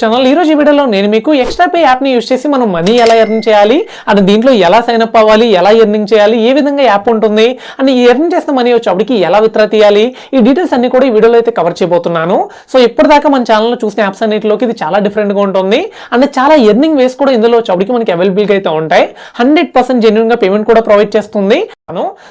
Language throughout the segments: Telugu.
ఛానల్ ఈ రోజు ఈ వీడియోలో నేను మీకు ఎక్స్ట్రా పే యాప్ని యూస్ చేసి మనం మనీ ఎలా ఎర్న్ చేయాలి అండ్ దీంట్లో ఎలా సైన్ అప్ అవ్వాలి ఎలా ఎర్నింగ్ చేయాలి ఏ విధంగా యాప్ ఉంటుంది అండ్ ఈ ఎర్న్ చేసిన మనీ వచ్చేప్పటికి ఎలా విత్డ్రా తీయాలి ఈ డీటెయిల్స్ అన్ని కూడా ఈ వీడియోలో అయితే కవర్ చేయబోతున్నాను. సో ఇప్పటిదాకా మన ఛానల్లో చూసిన యాప్స్ అన్నిటిలోకి ఇది చాలా డిఫరెంట్గా ఉంటుంది. అండ్ చాలా ఎర్నింగ్ వేస్ కూడా ఇందులో వచ్చేప్పటికి మనకి అవైలబుల్గా అయితే ఉంటాయి. హండ్రెడ్ పర్సెంట్ జెన్యున్గా పేమెంట్ కూడా ప్రొవైడ్ చేస్తుంది.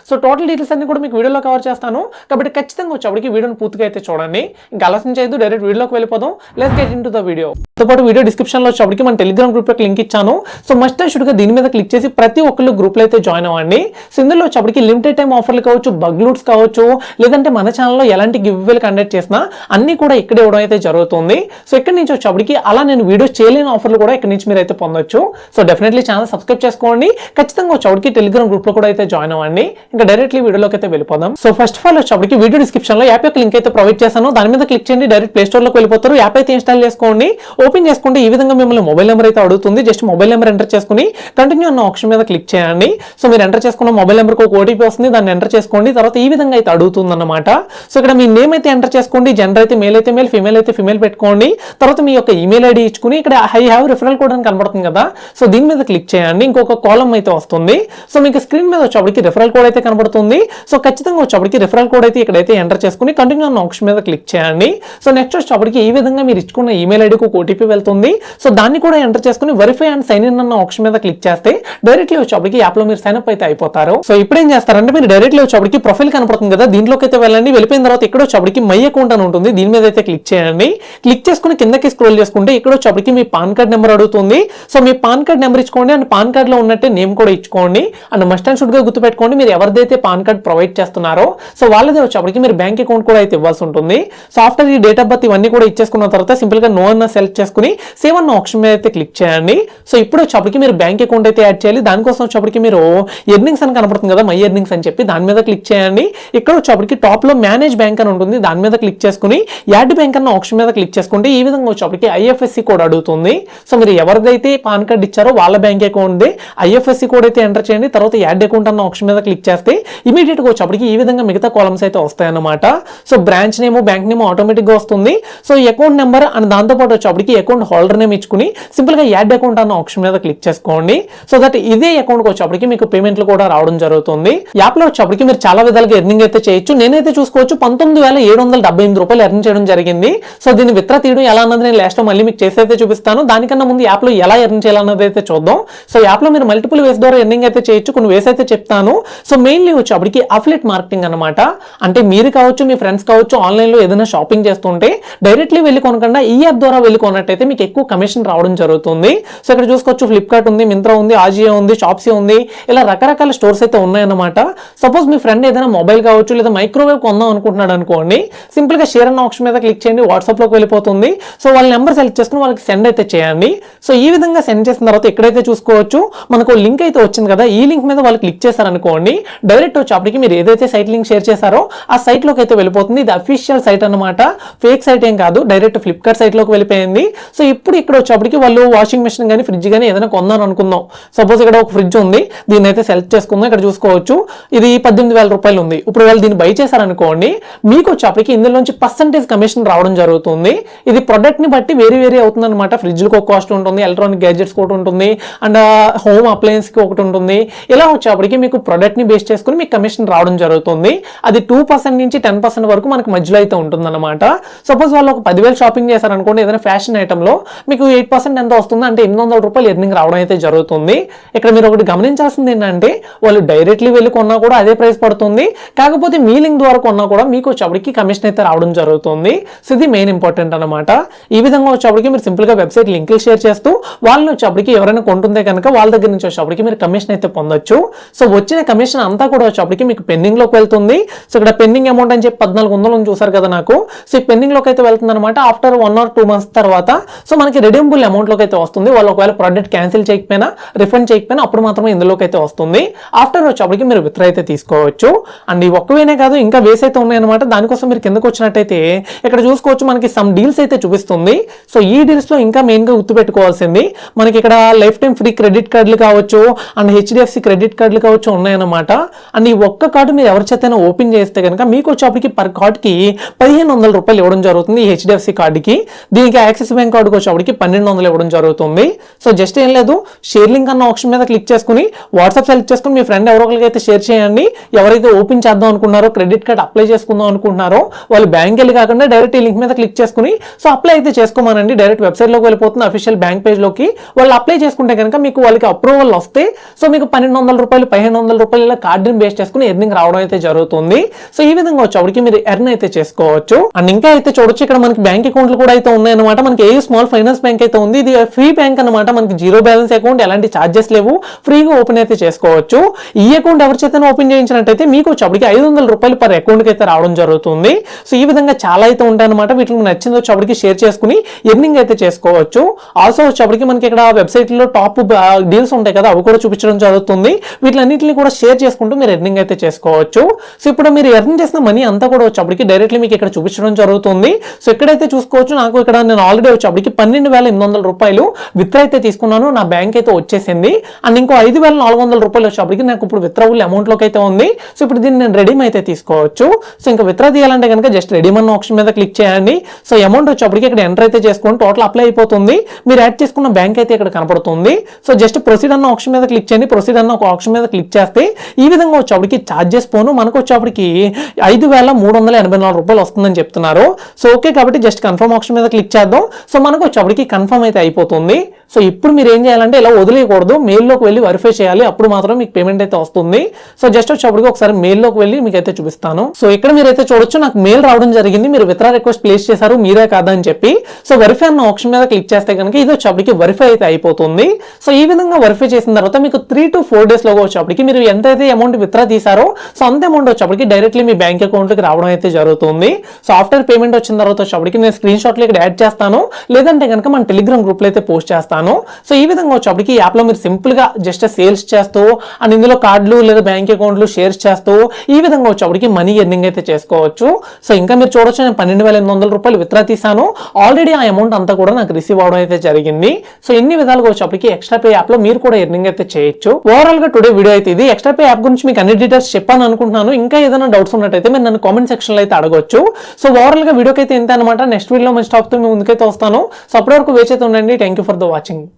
సో టోటల్ డీటెయిల్స్ అన్ని కూడా మీకు వీడియోలో కవర్ చేస్తాను. కాబట్టి ఖచ్చితంగా వచ్చేప్పటికి వీడియోని పూర్తిగా అయితే చూడండి. ఇంకా ఆలస్యం చేయదు డైరెక్ట్ వీడియోలోకి వెళ్ళిపోదాం. Let's get into the video దాంతోపాటు వీడియో డిస్క్రిప్షన్లో వచ్చేప్పటికి మన టెలిగ్రామ్ గ్రూప్ యొక్క లింక్ ఇచ్చాను. సో మస్ట్ షుడ్గా గా దీని మీద క్లిక్ చేసి ప్రతి ఒక్కళ్ళు గ్రూప్లో అయితే జాయిన్ అవ్వండి. సో ఇందులో వచ్చేప్పటికి లిమిటెడ్ టైం ఆఫర్లు కావచ్చు బగ్లూట్స్ కావచ్చు లేదంటే మన ఛానల్లో ఎలాంటి గివ్వేలు కండక్ట్ చేసినా అన్ని కూడా ఇక్కడ ఇవ్వడం అయితే జరుగుతుంది. సో ఇక్కడ నుంచి వచ్చేప్పటికి అలా నేను వీడియోస్ చేయలేని ఆఫర్లు కూడా ఇక్కడ నుంచి మీరు అయితే పొందొచ్చు. సో డెఫినెట్లీ ఛానల్ సబ్స్క్రైబ్ చేసుకోండి. ఖచ్చితంగా వచ్చేప్పటికి టెలిగ్రామ్ గ్రూప్లో కూడా అయితే జాయిన్ అవ్వండి. ఇంకా డైరెక్ట్లీ వీడియోలోకి అయితే వెళ్ళిపోదాం. సో ఫస్ట్ ఆఫ్ ఆల్ వచ్చేప్పటికి వీడియో డిస్క్రిప్షన్లో యాప్ యొక్క లింక్ అయితే ప్రొవైడ్ చేశాను. దాని మీద క్లిక్ చేయండి. డైరెక్ట్ ప్లే వెళ్ళిపోతారు. యాప్ అయితే ఇన్స్టాల్ చేసుకోండి. ఓపెన్ చేసుకుంటే ఈ విధంగా మిమ్మల్ని మొబైల్ నెంబర్ అయితే అడుగుతుంది. జస్ట్ మొబైల్ నెంబర్ ఎంటర్ చేసుకుని కంటిన్యూ అన్న ఆప్షన్ మీద క్లిక్ చేయండి. సో మీరు ఎంటర్ చేసుకున్న మొబైల్ నెంబర్కి ఒక ఓటీపీ వస్తుంది. దాన్ని ఎంటర్ చేసుకోండి. తర్వాత ఈ విధంగా అయితే అడుగుతుంది అనమాట సో ఇక్కడ మీ నేమ్ అయితే ఎంటర్ చేసుకోండి. జెండర్ అయితే మేల్ అయితే మేల్ ఫీమేల్ అయితే ఫీమేల్ పెట్టుకోండి. తర్వాత మీ యొక్క ఈమెయిల్ ఐడి ఇచ్చుకుని ఇక్కడ ఐ హ్యావ్ రిఫరల్ కోడ్ అని కనబడుతుంది కదా. సో దీని మీద క్లిక్ చేయండి. ఇంకొక కాలం అయితే వస్తుంది. సో మీకు స్క్రీన్ మీద వచ్చేప్పటికి రిఫరల్ కోడ్ అయితే కనబడుతుంది. సో ఖచ్చితంగా వచ్చేప్పటికి రిఫరల్ కోడ్ అయితే ఇక్కడైతే ఎంటర్ చేసుకుని కంటిన్యూ అన్న ఆప్షన్ మీద క్లిక్ చేయండి. సో నెక్స్ట్ వచ్చేప్పటికి ఈ విధంగా మీరు ఇచ్చుకున్న ఈమెయిల్ ఐడికి ఒక ఓటీపీ వెళ్తుంది. సో దాన్ని కూడా ఎంటర్ చేసుకుని వెరిఫై అండ్ సైన్ ఇన్ అన్న ఆప్షన్ మీద క్లిక్ చేస్తే డైరెక్ట్లీ వచ్చేప్పటికి యాప్లో మీరు సైన్ అప్ అయితే అయిపోతారు. సో ఇప్పుడు ఏం చేస్తారంటే మీరు డైరెక్ట్లీ వచ్చేప్పటికి ప్రొఫైల్ కనపడుతుంది కదా దీంట్లోకి అయితే వెళ్ళండి. వెళ్ళిపోయిన తర్వాత ఇక్కడ వచ్చేప్పటికి మై అకౌంట్ అని ఉంటుంది. దీని మీద అయితే క్లిక్ చేయండి. క్లిక్ చేసుకుని కిందకి స్క్రోల్ చేసుకుంటే ఇక్కడ వచ్చేప్పటికి మీ పాన్ కార్డ్ నెంబర్ అడుగుతుంది. సో మీ పాన్ కార్డ్ నెంబర్ ఇచ్చుకోండి అండ్ పాన్ కార్డ్లో ఉన్నట్టే నేమ్ కూడా ఇచ్చుకోండి. అండ్ మస్ట్ అండ్ షుడ్గా గుర్తుపెట్టుకోండి. మీరు ఎవరిదైతే పాన్ కార్డ్ ప్రొవైడ్ చేస్తున్నారో సో వాళ్ళదే వచ్చేప్పటికి మీరు బ్యాంక్ అకౌంట్ కూడా అయితే ఇవ్వాల్సి ఉంటుంది. సో ఆఫ్టర్ ఈ డేట్ ఆఫ్ బర్త్ ఇవన్నీ కూడా ఇచ్చేసుకున్న తర్వాత సింపుల్గా నో అన్న సెలెక్ట్ చేసుకుని సేవ్ అన్న ఆప్షన్ మీద అయితే క్లిక్ చేయండి. సో ఇప్పుడు వచ్చేప్పటికి మీరు బ్యాంక్ అకౌంట్ అయితే యాడ్ చేయాలి. దానికోసం వచ్చేప్పటికి మీరు ఎర్నింగ్స్ అని కనపడుతుంది కదా మై ఎర్నింగ్స్ అని చెప్పి దాని మీద క్లిక్ చేయండి. ఇక్కడ వచ్చేప్పటికి టాప్లో మేనేజ్ బ్యాంక్ అని ఉంటుంది దాని మీద క్లిక్ చేసుకుని యాడ్ బ్యాంక్ అన్న ఆప్షన్ మీద క్లిక్ చేసుకుంటే ఈ విధంగా వచ్చేప్పటికి ఐఎఫ్ఎస్సి కోడ్ అడుగుతుంది. సో మీరు ఎవరిదైతే పాన్ కార్డ్ ఇచ్చారో వాళ్ళ బ్యాంక్ అకౌంట్ ఐఎఫ్ఎస్సి కోడ్ అయితే ఎంటర్ చేయండి. తర్వాత యాడ్ అకౌంట్ అన్న ఆప్షన్ మీద క్లిక్ చేస్తే ఇమీడియట్గా వచ్చేప్పటికి ఈ విధంగా మిగతా కాలమ్స్ అయితే వస్తాయి అన్నమాట సో బ్రాంచ్ నేమో బ్యాంక్ నేమో ఆటోమేటిక్గా వస్తుంది. సో అకౌంట్ నెంబర్ అండ్ దాంతో పాటు వచ్చేప్పటికి అకౌంట్ హోల్డర్ నేమ్ ఇచ్చుకుని సింపుల్గా యాడ్ అకౌంట్ అన్న ఆప్షన్ మీద క్లిక్ చేసుకోండి. సో దట్ ఇదే అకౌంట్ వచ్చేప్పటికి మీకు పేమెంట్లు కూడా రావడం జరుగుతుంది. యాప్లో వచ్చేప్పటికి మీరు చాలా విధాలుగా ఎర్నింగ్ అయితే చేయొచ్చు. నేనైతే చూసుకోవచ్చు పంతొమ్మిది వేల ఏడు వందల డెబ్బై ఎనిమిది రూపాయలు ఎర్న్ చేయడం జరిగింది. సో దీన్ని విత్ర తీయడం ఎలా అన్నది నేను లాస్ట్ మళ్ళీ మీకు చేసి అయితే చూపిస్తాను. దానికన్నా ముందు యాప్లో ఎలా ఎర్న్ చేయాలన్నది అయితే చూద్దాం. సో యాప్లో మీరు మల్టిపుల్ వేస్ ద్వారా ఎర్నింగ్ అయితే చేయొచ్చు. కొన్ని వేస్ అయితే చెప్తాను. సో మెయిన్లీ వచ్చేప్పటికి అఫ్లెట్ మార్కెటింగ్ అనమాట అంటే మీరు కావచ్చు మీ ఫ్రెండ్స్ కావచ్చు ఆన్లైన్లో ఏదైనా షాపింగ్ చేస్తుంటే డైరెక్ట్లీ వెళ్ళి కొనకుండా ఈ యాప్ ద్వారా వెళ్ళి కొన్నట్టయితే మీకు ఎక్కువ కమిషన్ రావడం జరుగుతుంది. సో ఇక్కడ చూసుకోవచ్చు ఫ్లిప్కార్ట్ ఉంది మింత్రా ఉంది ఆజియో ఉంది షాప్సీ ఉంది. ఇలా రకరకాల స్టోర్స్ అయితే ఉన్నాయన్నమాట. సపోజ్ మీ ఫ్రెండ్ ఏదైనా మొబైల్ కావచ్చు లేదా మైక్రోవేవ్ కొందాం అనుకుంటున్నాడు అనుకోండి సింపుల్గా షేర్ అన్న ఆప్షన్ మీద క్లిక్ చేయండి వాట్సాప్లోకి వెళ్ళిపోతుంది. సో వాళ్ళ నెంబర్ సెలెక్ట్ చేసుకుని వాళ్ళకి సెండ్ అయితే చేయండి. సో ఈ విధంగా సెండ్ చేసిన తర్వాత ఎక్కడైతే చూసుకోవచ్చు మనకు లింక్ అయితే వచ్చింది కదా ఈ లింక్ మీద వాళ్ళు క్లిక్ చేశారనుకోండి డైరెక్ట్ వచ్చేప్పటికి మీరు ఏదైతే సైట్ లింక్ షేర్ చేశారో ఆ సైట్లోకి అయితే వెళ్ళిపోతుంది. ఇది అఫీషియల్ సైట్ అన్నమాట. ఫేక్ సైట్ ఏం కాదు డైరెక్ట్ ఫ్లిప్కార్ట్ సైట్లోకి వెళ్ళిపోయింది సో ఇప్పుడు ఇక్కడ వచ్చేప్పటికి వాళ్ళు వాషింగ్ మెషిన్ కానీ ఫ్రిడ్జ్ కానీ ఏదైనా కొందాం అనుకుందాం. సపోజ్ ఇక్కడ ఒక ఫ్రిడ్జ్ ఉంది దీన్ని అయితే సెలెక్ట్ చేసుకుందాం ఇక్కడ చూసుకోవచ్చు. ఇది పద్దెనిమిది వేల రూపాయలు ఉంది. ఇప్పుడు వాళ్ళు దీన్ని బై చేశారనుకోండి మీకు వచ్చేప్పటికి ఇందులోంచి పర్సంటేజ్ కమిషన్ రావడం జరుగుతుంది. ఇది ప్రొడక్ట్ని బట్టి వేరే వేరే అవుతుంది అనమాట ఫ్రిడ్జ్లకు ఒక కాస్ట్ ఉంటుంది ఎలక్ట్రానిక్ గ్యాడ్జెట్స్ ఒకటి ఉంటుంది అండ్ హోమ్ అప్లయన్స్కి ఒకటి ఉంటుంది. ఇలా వచ్చేప్పటికి మీకు ప్రొడక్ట్ని బేస్ చేసుకుని మీకు కమిషన్ రావడం జరుగుతుంది. అది టూ పర్సెంట్ నుంచి టెన్ పర్సెంట్ వరకు మనకి మధ్యలో అయితే ఉంటుందన్నమాట. సపోజ్ వాళ్ళు ఒక పదివేలు షాపింగ్ చేశారనుకోండి ఏదైనా ఫ్యాషన్ ఫ్యాషన్ ఐటెంలో మీకు ఎయిట్ పర్సెంట్ ఎంత వస్తుంది అంటే ఎనిమిది వందల రూపాయలు ఎర్నింగ్ రావడం అయితే జరుగుతుంది. ఇక్కడ మీరు ఒకటి గమనించాల్సింది ఏంటంటే వాళ్ళు డైరెక్ట్లీ వెళ్ళి కొన్నా కూడా అదే ప్రైస్ పడుతుంది. కాకపోతే మీ లింక్ ద్వారా కొన్నా కూడా మీకు వచ్చేప్పటికి కమిషన్ అయితే రావడం జరుగుతుంది. సో ఇది మెయిన్ ఇంపార్టెంట్ అనమాట ఈ విధంగా వచ్చేప్పటికి మీరు సింపుల్గా వెబ్సైట్ లింకులు షేర్ చేస్తూ వాళ్ళని వచ్చేప్పటికి ఎవరైనా కొంటుందే కనుక వాళ్ళ దగ్గర నుంచి వచ్చేప్పటికి మీరు కమిషన్ అయితే పొందొచ్చు. సో వచ్చిన కమిషన్ అంతా కూడా వచ్చేప్పటికి మీకు పెండింగ్లోకి వెళ్తుంది. సో ఇక్కడ పెండింగ్ అమౌంట్ అని చెప్పి పద్నాలుగు వందలు చూసారు కదా నాకు. సో ఈ పెండింగ్లోకి అయితే వెళ్తుంది అనమాట after one or two months తర్వాత సో మనకి రిడీమబుల్ అమౌంట్లోకి అయితే వస్తుంది. వాళ్ళు ఒకవేళ ప్రోడక్ట్ క్యాన్సిల్ చేయకపోయినా రిఫండ్ చేయకపోయినా అప్పుడు మాత్రమే ఇందులోకి అయితే వస్తుంది. ఆఫ్టర్ వచ్చేప్పటికి మీరు విత్ర అయితే తీసుకోవచ్చు. అండ్ ఈ ఒక్కవేనే కాదు ఇంకా వేస్ అయితే ఉన్నాయన్నమాట. దానికోసం మీరు కిందకు వచ్చినట్టయితే ఇక్కడ చూసుకోవచ్చు మనకి సమ్ డీల్స్ అయితే చూపిస్తుంది. సో ఈ డీల్స్లో ఇంకా మెయిన్గా గుర్తుపెట్టుకోవాల్సింది మనకి ఇక్కడ లైఫ్ టైం ఫ్రీ క్రెడిట్ కార్డులు కావచ్చు అండ్ హెచ్డిఎఫ్సి క్రెడిట్ కార్డులు కావచ్చు ఉన్నాయన్నమాట. అండ్ ఈ ఒక్క కార్డు మీరు ఎవరి చేతైనా ఓపెన్ చేస్తే కనుక మీకు వచ్చేప్పటికి పర్ కార్డ్కి పదిహేను వందల రూపాయలు ఇవ్వడం జరుగుతుంది ఈ హెచ్డిఎఫ్సి కార్డుకి దీనికి యాక్సిస్ బ్యాంక్ కార్డుకి వచ్చేవాడికి పన్నెండు వందలు ఇవ్వడం జరుగుతుంది. సో జస్ట్ ఏం లేదు షేర్ లింక్ అన్న ఆప్షన్ మీద క్లిక్ చేసుకుని వాట్సాప్ సెలెక్ట్ చేసుకుని మీ ఫ్రెండ్ ఎవరో అయితే షేర్ చేయండి. ఎవరైతే ఓపెన్ చేద్దాం అనుకున్నారో క్రెడిట్ కార్డ్ అప్లై చేసుకుందాం అనుకుంటున్నారో వాళ్ళు బ్యాంక్ వెళ్ళి కాకుండా డైరెక్ట్ ఈ లింక్ మీద క్లిక్ చేసుకుని సో అప్లై అయితే చేసుకోమనండి. డైరెక్ట్ వెబ్సైట్లోకి వెళ్ళిపోతుంది అఫీషియల్ బ్యాంక్ పేజ్లోకి వాళ్ళు అప్లై చేసుకుంటే కనుక మీకు వాళ్ళకి అప్రూవల్ వస్తే సో మీకు పన్నెండు వందల రూపాయలు పదిహేను వందల రూపాయలు ఇలా కార్డుని బేస్ చేసుకుని ఎర్నింగ్ రావడం అయితే జరుగుతుంది. సో ఈ విధంగా వచ్చేప్పటికి మీరు ఎర్న్ అయితే చేసుకోవచ్చు. అండ్ ఇంకా అయితే చూడొచ్చు ఇక్కడ మనకి బ్యాంక్ అకౌంట్లు కూడా అయితే ఉన్నాయన్నమాట. మనకి ఏ స్మాల్ ఫైనాన్స్ బ్యాంక్ అయితే ఉంది ఇది ఫ్రీ బ్యాంక్ అన్నమాట. మనకి జీరో బ్యాలెన్స్ అకౌంట్ ఎలాంటి ఛార్జెస్ లేవు. ఫ్రీగా ఓపెన్ అయితే చేసుకోవచ్చు. ఈ అకౌంట్ ఎవరి చేత ఓపెన్ చేయించినట్టయితే మీకు వచ్చేప్పటికి ఐదు వందల రూపాయలు పర్ అకౌంట్కి అయితే రావడం జరుగుతుంది. సో ఈ విధంగా చాలా అయితే ఉంటాయన్నమాట. వీటికి మీకు నచ్చింది వచ్చేప్పటికి షేర్ చేసుకుని ఎర్నింగ్ అయితే చేసుకోవచ్చు. ఆల్సో వచ్చేప్పటికి మనకి ఇక్కడ వెబ్సైట్లో టాప్ డీల్స్ uh, ఉంటాయి కదా అవి కూడా చూపించడం జరుగుతుంది. వీటిలన్నింటిని కూడా షేర్ చేసుకుంటూ మీరు ఎర్నింగ్ అయితే చేసుకోవచ్చు. సో ఇప్పుడు మీరు ఎర్న్ చేసిన మనీ అంతా కూడా వచ్చేప్పటికి డైరెక్ట్లీ మీకు ఇక్కడ చూపించడం జరుగుతుంది. సో ఎక్కడైతే చూసుకోవచ్చు నాకు ఇక్కడ నేను ఆల్రెడీ వచ్చేప్పటికి పన్నెండు వేల ఎనిమిది వందల రూపాయలు విత్ర అయితే తీసుకున్నాను. నా బ్యాంక్ అయితే వచ్చేసింది. అండ్ ఇంకో ఐదు వేల నాలుగు వందల రూపాయలు వచ్చేప్పటికి నాకు ఇప్పుడు విత్రవుల్ అమౌంట్లోకి అయితే ఉంది. సో ఇప్పుడు దీన్ని నేను రెడీమ్ అయితే తీసుకోవచ్చు. సో ఇంకా విత్ర తీయాలంటే కనుక జస్ట్ రెడీమ్ అన్న ఆప్షన్ మీద క్లిక్ చేయండి. సో అమౌంట్ వచ్చేప్పటికి ఇక్కడ ఎంటర్ అయితే చేసుకోండి. టోటల్ అప్లై అయిపోతుంది. మీరు యాడ్ చేసుకున్న బ్యాంక్ అయితే ఇక్కడ కనపడుతుంది. సో జస్ట్ ప్రొసీడ్ అన్న ఆప్షన్ మీద క్లిక్ చేయండి. ప్రొసీడ్ అన్న ఒక ఆప్షన్ మీద క్లిక్ చేస్తే ఈ విధంగా వచ్చేప్పటికి ఛార్జెస్ పోను. మనకు వచ్చేప్పటికి ఐదు వేల మూడు వందల ఎనభై నాలుగు రూపాయలు వస్తుందని చెప్తున్నారు. సో ఓకే కాబట్టి జస్ట్ కన్ఫర్మ్ ఆప్షన్ మీద క్లిక్ చేద్దాం. సో మనకు వచ్చేప్పటికి కన్ఫర్మ్ అయితే అయిపోతుంది. సో ఇప్పుడు మీరు ఏం చేయాలంటే ఇలా వదిలేయకూడదు మెయిల్లోకి వెళ్ళి వెరిఫై చేయాలి. అప్పుడు మాత్రం మీకు పేమెంట్ అయితే వస్తుంది. సో జస్ట్ వచ్చేప్పటికి ఒకసారి మెయిల్లోకి వెళ్ళి మీకు అయితే చూపిస్తాను. సో ఇక్కడ మీరు అయితే చూడొచ్చు నాకు మెయిల్ రావడం జరిగింది. మీరు విత్రా రిక్వెస్ట్ ప్లేస్ చేశారు మీరే కాదా అని చెప్పి. సో వెరిఫై అన్న ఆప్షన్ మీద క్లిక్ చేస్తే కనుక ఇది వచ్చేప్పటికి వెరిఫై అయితే అయిపోతుంది. సో ఈ విధంగా వెరిఫై చేసిన తర్వాత మీకు త్రీ టు ఫోర్ డేస్ లోగా వచ్చేప్పటికి మీరు ఎంతైతే అమౌంట్ విత్రా తీసారో సో అంత అమౌంట్ వచ్చేప్పటికి డైరెక్ట్లీ మీ బ్యాంక్ అకౌంట్కి రావడం అయితే జరుగుతుంది. సో ఆఫ్టర్ పేమెంట్ వచ్చిన తర్వాత వచ్చేప్పటికి నేను స్క్రీన్ షాట్లు ఇక్కడ యాడ్ చేస్తాను. లేదంటే కనుక మన టెలిగ్రామ్ గ్రూప్లో అయితే పోస్ట్ చేస్తాను. సో ఈ విధంగా వచ్చేప్పటికి ఈ యాప్లో మీరు సింపుల్గా జస్ట్ సేల్స్ చేస్తూ అండ్ ఇందులో కార్డులు లేదా బ్యాంక్ అకౌంట్లు షేర్స్ చేస్తూ ఈ విధంగా వచ్చేప్పటికి మనీ ఎర్నింగ్ అయితే చేసుకోవచ్చు. సో ఇంకా మీరు చూడొచ్చు నేను పన్నెండు వేల ఎనిమిది వందల రూపాయలు విత్డ్రా తీసాను ఆల్రెడీ ఆ అమౌంట్ అంతా కూడా నాకు రిసీవ్ అవడం అయితే జరిగింది. సో ఎన్ని విధాలుగా వచ్చేప్పటికి ఎక్స్ట్రా పే యాప్లో మీరు కూడా ఎర్నింగ్ అయితే చేయొచ్చు. ఓవరాల్గా టుడే వీడియో అయితే ఇది. ఎక్స్ట్రా పే యాప్ గురించి మీకు అన్ని డీటెయిల్స్ చెప్పాను అనుకుంటున్నాను. ఇంకా ఏదైనా డౌట్స్ ఉన్నట్టయితే మీరు నన్ను కామెంట్ సెక్షన్లో అయితే అడగొచ్చు. సో ఓవరాల్గా వీడియోకి అయితే ఇంత అనమాట నెక్స్ట్ వీడియోలో మంచి టాప్తో మీ ముందుకైతే వస్తాను. సో అప్పటి వరకు వేచైతే ఉండండి. Thank you for the watching watching.